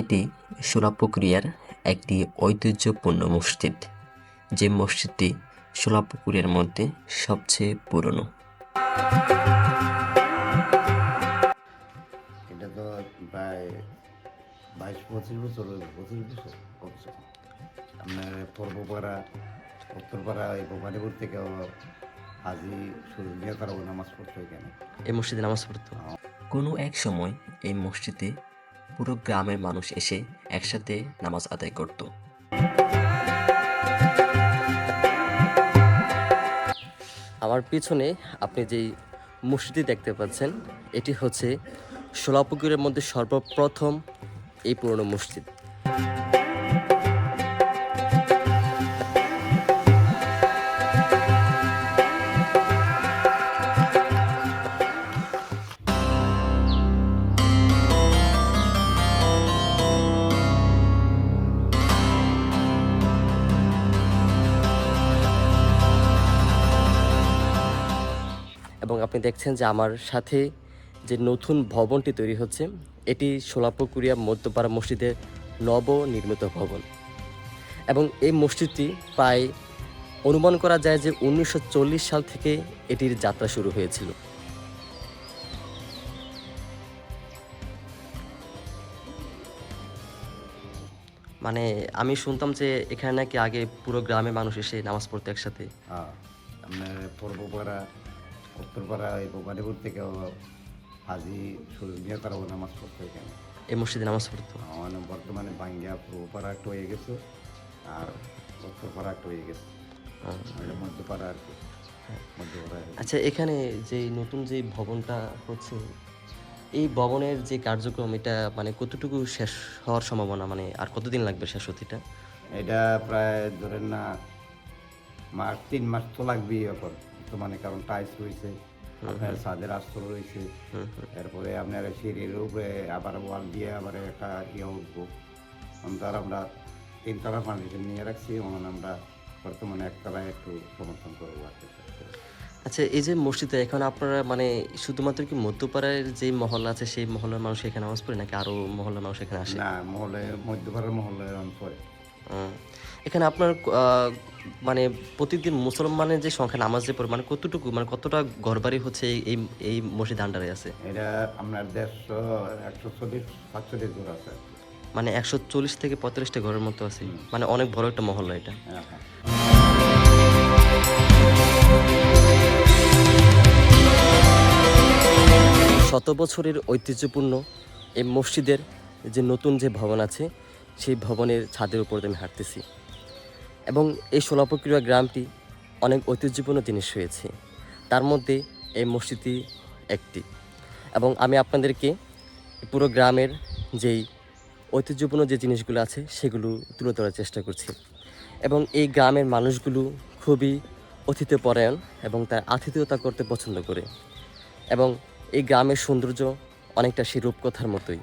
এটি সোলাপুকুরিয়ার একটি ঐতিহ্যপূর্ণ মসজিদ যে মসজিদটি সোলাপুকুরিয়ার মধ্যে সবচেয়ে পুরনো। এটা তো প্রায় বাইশ পঁচিশ বছর পঁচিশ বছর। আপনার পূর্বপাড়া উত্তরপাড়া এই ভবানীপুর থেকেও হাজি শরীর নিয়ে তারা নামাজ পড়তো এখানে। এই মসজিদে নামাজ পড়তো। কোনো এক সময় এই মসজিদে পুরো গ্রামের মানুষ এসে একসাথে নামাজ আদায় করত। আমার পিছনে আপনি যেই মসজিদটি দেখতে পাচ্ছেন, এটি হচ্ছে সোলাপুকুরের মধ্যে সর্বপ্রথম এই পুরনো মসজিদ। এবং আপনি দেখছেন যে আমার সাথে যে নতুন ভবনটি তৈরি হচ্ছে, এটি সোলাপুকুরিয়া মধ্যপাড়া মসজিদের নবনির্মিত ভবন। এবং এই মসজিদটি প্রায় অনুমান করা যায় যে উনিশশো চল্লিশ সাল থেকে এটির যাত্রা শুরু হয়েছিল। মানে আমি শুনতাম যে এখানে নাকি আগে পুরো গ্রামে মানুষ এসে নামাজ পড়তো একসাথে। উত্তরপাড়া এই ভবানীপুর থেকেও হাজি শরীর নিয়ে নামাজ পড়তো এখানে। এই মসজিদে নামাজ পড়তো? মানে বর্তমানে বাঙ্গিয়া পূর্বপাড়া একটা হয়ে গেছে আর উত্তরপাড়া একটা হয়ে গেছে। মধ্যপাড়া আর কি। আচ্ছা এখানে যে নতুন যে ভবনটা হচ্ছে এই ভবনের যে কার্যক্রম এটা মানে কতটুকু শেষ হওয়ার সম্ভাবনা? মানে আর কতদিন লাগবে শেষ হতে এটা এটা প্রায় ধরেন না মাস তিন মাস তো লাগবেই এখন। তো মানে কারণ টাইস রয়েছে আপনার ছাদের আস্তর রয়েছে। এরপরে আপনার সিঁড়ির উপরে আবার ওয়াল দিয়ে আবার একটা ইয়ে উঠবো। তার আমরা তিনতলা ফার্নিচার নিয়ে রাখছি এবং আমরা বর্তমানে একতলায় একটু সমর্থন করব আর আচ্ছা এই যে মসজিদে এখন আপনারা মানে শুধুমাত্র কি মধ্যপাড়ার যে মহল আছে সেই মহলের মানুষ এখানে নামাজ পড়ে নাকি আরও মহলের মানুষ এখানে আসে? না মহলে মধ্যভারত মহলে পরে উম, এখানে আপনার মানে প্রতিদিন মুসলমানের যে সংখ্যা নামাজ যে পড়ে মানে কতটুকু মানে কতটা ঘরবাড়ি হচ্ছে এই- এই মসজিদ আন্ডারে আছে? এটা আপনার দেড়শো একশো চল্লিশ সাতচল্লিশ দূর আছে। মানে একশো চল্লিশ থেকে পঁয়তাল্লিশটা ঘরের মতো আছে। মানে অনেক বড় একটা মহল্লা এটা। হ্যাঁ হ্যাঁ। শত বছরের ঐতিহ্যপূর্ণ এই মসজিদের যে নতুন যে ভবন আছে সেই ভবনের ছাদের উপর আমি হাঁটতেছি। এবং এই সোলাপুকুরিয়া গ্রামটি অনেক ঐতিহ্যপূর্ণ জিনিস রয়েছে তার মধ্যে এই মসজিদটি একটি। এবং আমি আপনাদেরকে পুরো গ্রামের যেই ঐতিহ্যপূর্ণ যে জিনিসগুলো আছে, সেগুলো তুলে ধরার চেষ্টা করছি। এবং এই গ্রামের মানুষগুলো খুবই অতিথিপরায়ণ এবং তার আতিথেয়তা করতে পছন্দ করে। এবং এই গ্রামের সৌন্দর্য অনেকটা সেই রূপকথার মতোই।